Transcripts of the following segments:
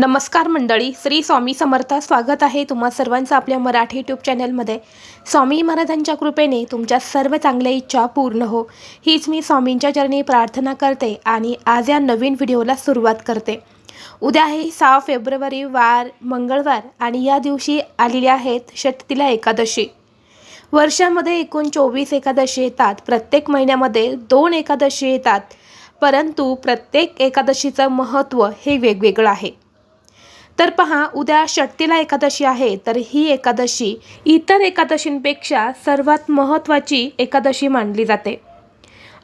नमस्कार मंडळी श्री स्वामी समर्थ स्वागत आहे तुम्हा सर्वांचं आपल्या मराठी यूट्यूब चॅनलमध्ये स्वामी महाराजांच्या कृपेने तुमच्या सर्व चांगल्या इच्छा पूर्ण हो. हीच मी स्वामींच्या चरणी प्रार्थना करते आणि आज या नवीन व्हिडिओला सुरुवात करते. उद्या आहे सहा फेब्रुवारी वार मंगळवार आणि या दिवशी आलेल्या आहेत षटतीला एकादशी. वर्षामध्ये एकूण चोवीस एकादशी येतात. प्रत्येक महिन्यामध्ये दोन एकादशी येतात. परंतु प्रत्येक एकादशीचं महत्त्व हे वेगवेगळं आहे. तर पहा उद्या षटतीला एकादशी आहे तर ही एकादशी इतर एकादशींपेक्षा सर्वात महत्त्वाची एकादशी मानली जाते.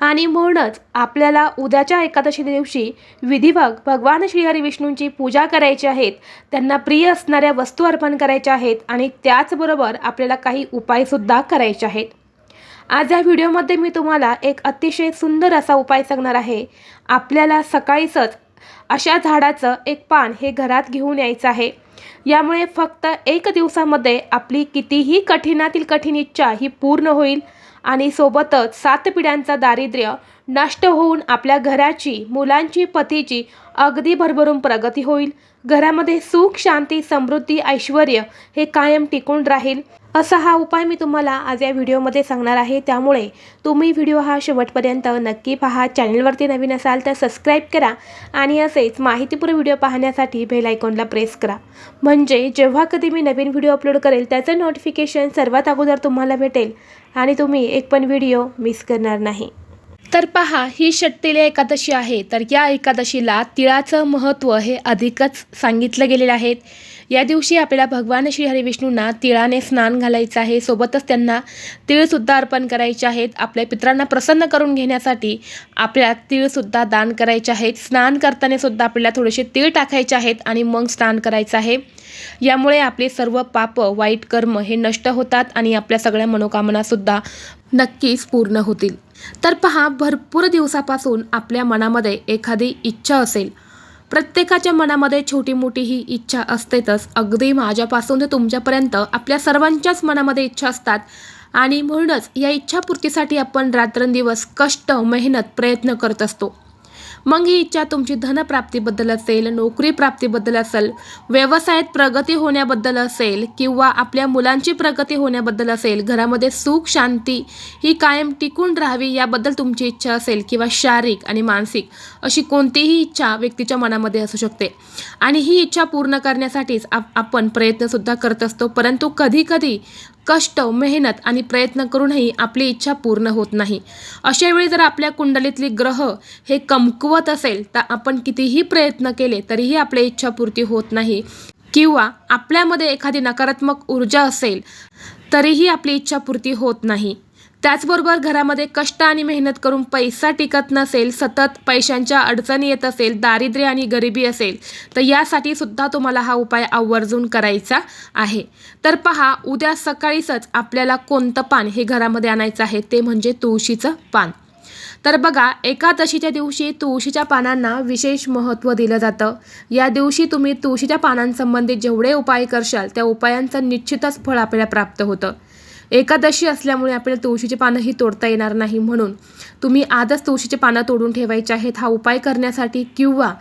आणि म्हणूनच आपल्याला उद्याच्या एकादशी दिवशी विधिवक भगवान श्रीहरी विष्णूंची पूजा करायची आहेत त्यांना प्रिय असणाऱ्या वस्तू अर्पण करायच्या आहेत आणि त्याचबरोबर आपल्याला काही उपायसुद्धा करायचे आहेत. आज या व्हिडिओमध्ये मी तुम्हाला एक अतिशय सुंदर असा उपाय सांगणार आहे. आपल्याला सकाळीच अशा झाडाचं एक पान हे घरात घेऊन यायचं आहे. यामुळे फक्त एक दिवसामध्ये आपली कितीही कठीणातील कठीण इच्छा ही पूर्ण होईल आणि सोबतच सात पिढ्यांचा दारिद्र्य नष्ट होऊन आपल्या घराची मुलांची पतीची अगदी भरभरून प्रगती होईल. घरामध्ये सुख शांती समृद्धी ऐश्वर हे कायम टिकून राहील. असा हा उपाय मी तुम्हाला आज या व्हिडिओमध्ये सांगणार आहे. त्यामुळे तुम्ही व्हिडिओ हा शेवटपर्यंत नक्की पहा. चॅनलवरती नवीन असाल तर सबस्क्राईब करा आणि असेच माहितीपूर्ण व्हिडिओ पाहण्यासाठी बेल आयकॉनला प्रेस करा. म्हणजे जेव्हा कधी मी नवीन व्हिडिओ अपलोड करेल त्याचं नोटिफिकेशन सर्वात अगोदर तुम्हाला भेटेल आणि तुम्ही एक पण व्हिडिओ मिस करणार नाही. तर पहा ही षट्टिले एकादशी आहे. तर या एकादशीला तिळाचं महत्त्व हे अधिकच सांगितलं गेलेलं आहे. या दिवशी आपल्याला भगवान श्री हरिविष्णूंना तिळाने स्नान घालायचं आहे. सोबतच त्यांना तिळसुद्धा अर्पण करायचे आहेत. आपल्या पित्रांना प्रसन्न करून घेण्यासाठी आपल्या तिळसुद्धा दान करायचे आहेत. स्नान करताना सुद्धा आपल्याला थोडेसे तीळ टाकायचे आहेत आणि मग स्नान करायचं आहे. यामुळे आपले सर्व पाप वाईट कर्म हे नष्ट होतात आणि आपल्या सगळ्या मनोकामनासुद्धा नक्कीच पूर्ण होतील. तर पहा भरपूर दिवसापासून आपल्या मनामध्ये एखादी इच्छा असेल. प्रत्येकाच्या मनामध्ये छोटी मोठी ही इच्छा असतेच अगदी माझ्यापासून ते तुमच्यापर्यंत आपल्या सर्वांच्याच मनामध्ये इच्छा असतात. आणि म्हणूनच या इच्छापूर्तीसाठी आपण रात्रंदिवस कष्ट मेहनत प्रयत्न करत असतो. मग ही इच्छा तुमची धनप्राप्तीबद्दल असेल नोकरी प्राप्तीबद्दल असेल व्यवसायात प्रगती होण्याबद्दल असेल किंवा आपल्या मुलांची प्रगती होण्याबद्दल असेल घरामध्ये सुख शांती ही कायम टिकून राहावी याबद्दल तुमची इच्छा असेल किंवा शारीरिक आणि मानसिक अशी कोणतीही इच्छा व्यक्तीच्या मनामध्ये असू शकते. आणि ही इच्छा पूर्ण करण्यासाठीच आपण प्रयत्नसुद्धा करत असतो परंतु कधीकधी कष्ट मेहनत आणि प्रयत्न करूनही आपली इच्छा पूर्ण होत नाही. अशा वेळी जर आपल्या कुंडलीतली ग्रह हे कमकुवत असेल तर आपण कितीही प्रयत्न केले तरीही आपल्या इच्छापूर्ती होत नाही. किंवा आपल्यामध्ये एखादी नकारात्मक ऊर्जा असेल तरीही आपली इच्छापूर्ती होत नाही. त्याचबरोबर घरामध्ये कष्ट आणि मेहनत करून पैसा टिकत नसेल सतत पैशांच्या अडचणी येत असेल दारिद्र्य आणि गरिबी असेल तर यासाठी सुद्धा तुम्हाला हा उपाय आवर्जून करायचा आहे. तर पहा उद्या सकाळीच आपल्याला कोणतं पान हे घरामध्ये आणायचं आहे ते म्हणजे तुळशीचं पान. तर बघा एकादशीच्या दिवशी तुळशीच्या पानांना विशेष महत्त्व दिलं जातं. या दिवशी तुम्ही तुळशीच्या पानांसंबंधित जेवढे उपाय करशाल त्या उपायांचं निश्चितच फळ आपल्याला प्राप्त होतं. एकादशी असल्यामुळे आपल्याला तुळशीची पानंही तोडता येणार नाही म्हणून तुम्ही आजच तुळशीची पानं तोडून ठेवायचे आहेत. हा उपाय करण्यासाठी किंवा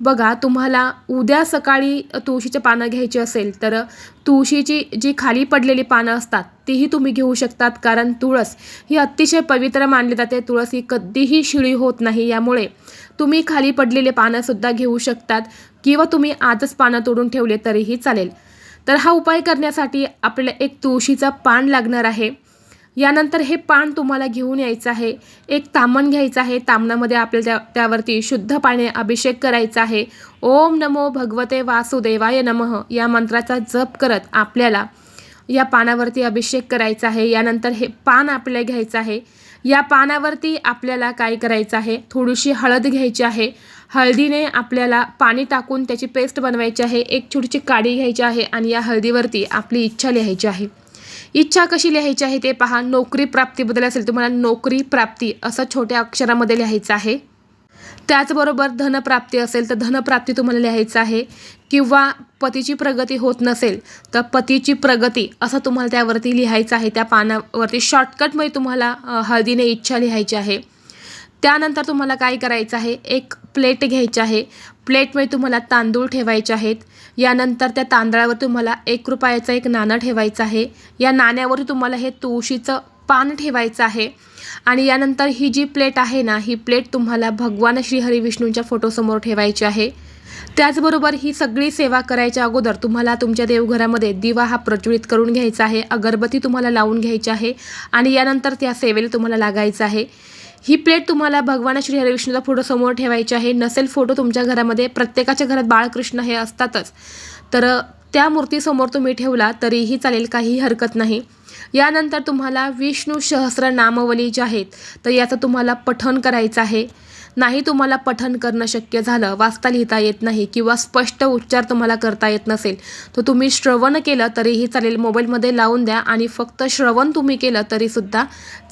बघा तुम्हाला उद्या सकाळी तुळशीचे पानं घ्यायची असेल तर तुळशीची जी खाली पडलेली पानं असतात तीही तुम्ही घेऊ शकतात. कारण तुळस ही अतिशय पवित्र मानली जाते. तुळस ही कधीही शिळी होत नाही. यामुळे तुम्ही खाली पडलेले पानंसुद्धा घेऊ शकतात. किंवा तुम्ही आजच पानं तोडून ठेवले तरीही चालेल. तर हा उपाय करण्यासाठी आपल्याला एक तुळशीचं पान लागणार आहे. यानंतर हे पान तुम्हाला घेऊन यायचं आहे. एक तामण घ्यायचं आहे. तामणामध्ये आपल्याला त्या त्यावरती शुद्ध पाणी अभिषेक करायचा आहे. ओम नमो भगवते वासुदेवाय नमः. या मंत्राचा जप करत आपल्याला या पानावरती अभिषेक करायचा आहे. यानंतर हे पान आपल्याला घ्यायचं आहे. या पानावरती आपल्याला काय करायचं आहे? थोडीशी हळद घ्यायची आहे. हळदीने आपल्याला पाणी टाकून त्याची पेस्ट बनवायची आहे. एक छोटीशी काडी घ्यायची आहे आणि या हळदीवरती आपली इच्छा लिहायची आहे. इच्छा कशी लिहायची आहे ते पहा. नोकरी प्राप्तीबद्दल असेल तुम्हाला नोकरी प्राप्ती असं छोट्या अक्षरामध्ये लिहायचं आहे. त्याचबरोबर धनप्राप्ती असेल तर धनप्राप्ती तुम्हाला लिहायचं आहे. किंवा पतीची प्रगती होत नसेल तर पतीची प्रगती असं तुम्हाला त्यावरती लिहायचं आहे. त्या पानावरती शॉर्टकटमध्ये तुम्हाला हळदीने इच्छा लिहायची आहे. त्यानंतर तुम्हाला काय करायचं आहे? एक प्लेट घ्यायची आहे. प्लेटमध्ये तुम्हाला तांदूळ ठेवायचे आहेत. यानंतर त्या तांदळावर तुम्हाला एक रुपयाचं एक नाणं ठेवायचं आहे. या नाण्यावर तुम्हाला हे तुळशीचं पान ठेवायचं आहे. आणि यानंतर ही जी प्लेट आहे ना ही प्लेट तुम्हाला भगवान श्रीहरी विष्णूंच्या फोटोसमोर ठेवायची आहे. त्याचबरोबर ही सगळी सेवा करायच्या अगोदर तुम्हाला तुमच्या देवघरामध्ये दिवा हा प्रज्वलित करून घ्यायचा आहे अगरबत्ती तुम्हाला लावून घ्यायची आहे आणि यानंतर त्या सेवेला तुम्हाला लागायचं आहे. ही प्लेट तुम्हाला भगवान श्री हरिविष्णूचा फोटो समोर ठेवायची आहे. नसेल फोटो तुमच्या घरामध्ये प्रत्येकाच्या घरात बाळकृष्ण हे असतातच. तर त्या मूर्तीसमोर तुम्ही ठेवला तरीही चालेल काही हरकत नाही. यानंतर तुम्हाला विष्णू सहस्र नामवली जे आहेत तर याचं तुम्हाला पठण करायचं आहे. नाही तुम्हाला पठन करणं शक्य झालं वाचता लिहिता येत नाही किंवा स्पष्ट उच्चार तुम्हाला करता येत नसेल तर तुम्ही श्रवण केलं तरीही चालेल. मोबाईलमध्ये लावून द्या आणि फक्त श्रवण तुम्ही केलं तरीसुद्धा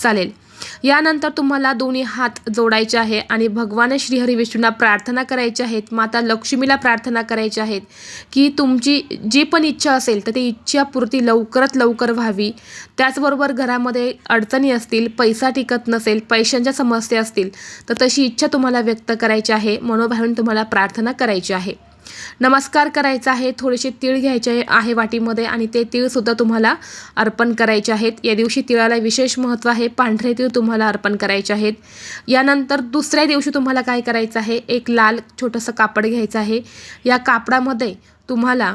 चालेल. यानंतर तुम्हाला दोन्ही हात जोडायचे आहे आणि भगवान श्रीहरी विष्णूंना प्रार्थना करायची आहेत माता लक्ष्मीला प्रार्थना करायची आहेत की तुमची जी पण इच्छा असेल तर ती इच्छापूर्ती लवकरात लवकर व्हावी. त्याचबरोबर घरामध्ये अडचणी असतील पैसा टिकत नसेल पैशांच्या समस्या असतील तर तशी इच्छा तुम्हाला व्यक्त करायची आहे. मनोभावून तुम्हाला प्रार्थना करायची आहे. नमस्कार करायचा आहे थोडेसे तीळ घ्यायचे आहे वाटीमध्ये आणि ते तीळसुद्धा तुम्हाला अर्पण करायचे आहेत. या दिवशी तिळाला विशेष महत्त्व आहे पांढरे तीळ तुम्हाला अर्पण करायचे आहेत. यानंतर दुसऱ्या दिवशी तुम्हाला काय करायचं आहे एक लाल छोटंसं कापड घ्यायचं आहे. या कापडामध्ये तुम्हाला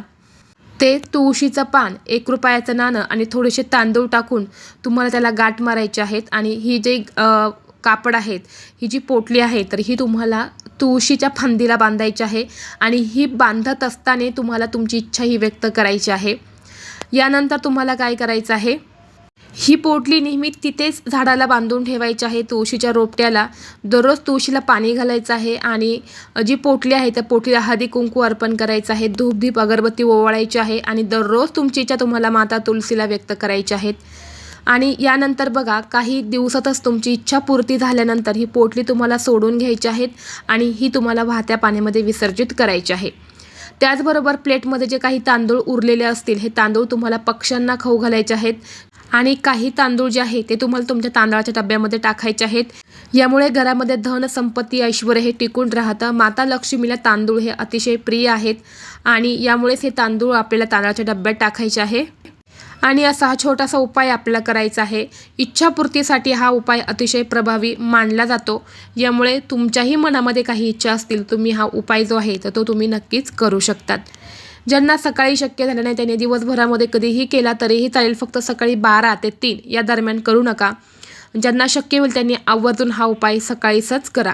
ते तुळशीचं पान एक रुपयाचं नाणं आणि थोडेसे तांदूळ टाकून तुम्हाला त्याला गाठ मारायचे आहेत. आणि ही जे कापड आहेत ही जी पोटली आहे तर ही तुम्हाला तुळशीच्या फांदीला बांधायची आहे आणि ही बांधत असताना तुम्हाला तुमची इच्छा ही व्यक्त करायची आहे. यानंतर तुम्हाला काय करायचं आहे? ही पोटली नेहमी तिथेच झाडाला बांधून ठेवायची आहे तुळशीच्या रोपट्याला. दररोज तुळशीला पाणी घालायचं आहे आणि जी पोटली आहे त्या पोटलीला हळदी कुंकू अर्पण करायचं आहे धूपधीप अगरबत्ती ओवाळायची आहे आणि दररोज तुमची इच्छा तुम्हाला माता तुलसीला व्यक्त करायची आहेत आणि यानंतर बघा काही दिवसातच तुमची इच्छा पूर्ती झाल्यानंतर ही पोटली तुम्हाला सोडून घ्यायची आहेत आणि ही तुम्हाला वाहत्या पाण्यामध्ये विसर्जित करायची आहे. त्याचबरोबर प्लेटमध्ये जे काही तांदूळ उरलेले असतील हे तांदूळ तुम्हाला पक्ष्यांना खाऊ घालायचे आहेत आणि काही तांदूळ जे आहे ते तुम्हाला तुमच्या तांदळाच्या डब्यामध्ये टाकायचे आहेत. यामुळे घरामध्ये धन संपत्ती ऐश्वर हे टिकून राहतं. माता लक्ष्मीला तांदूळ हे अतिशय प्रिय आहेत आणि यामुळेच हे तांदूळ आपल्याला तांदळाच्या डब्यात टाकायचे आहे. आणि असा हा छोटासा उपाय आपला करायचा आहे. इच्छापूर्तीसाठी हा उपाय अतिशय प्रभावी मानला जातो. यामुळे तुमच्याही मनामध्ये काही इच्छा असतील तुम्ही हा उपाय जो आहे तर तो तुम्ही नक्कीच करू शकतात. ज्यांना सकाळी शक्य झालं नाही त्यांनी दिवसभरामध्ये कधीही केला तरीही चालेल फक्त सकाळी बारा ते तीन या दरम्यान करू नका. ज्यांना शक्य होईल त्यांनी आवर्जून हा उपाय सकाळीच करा.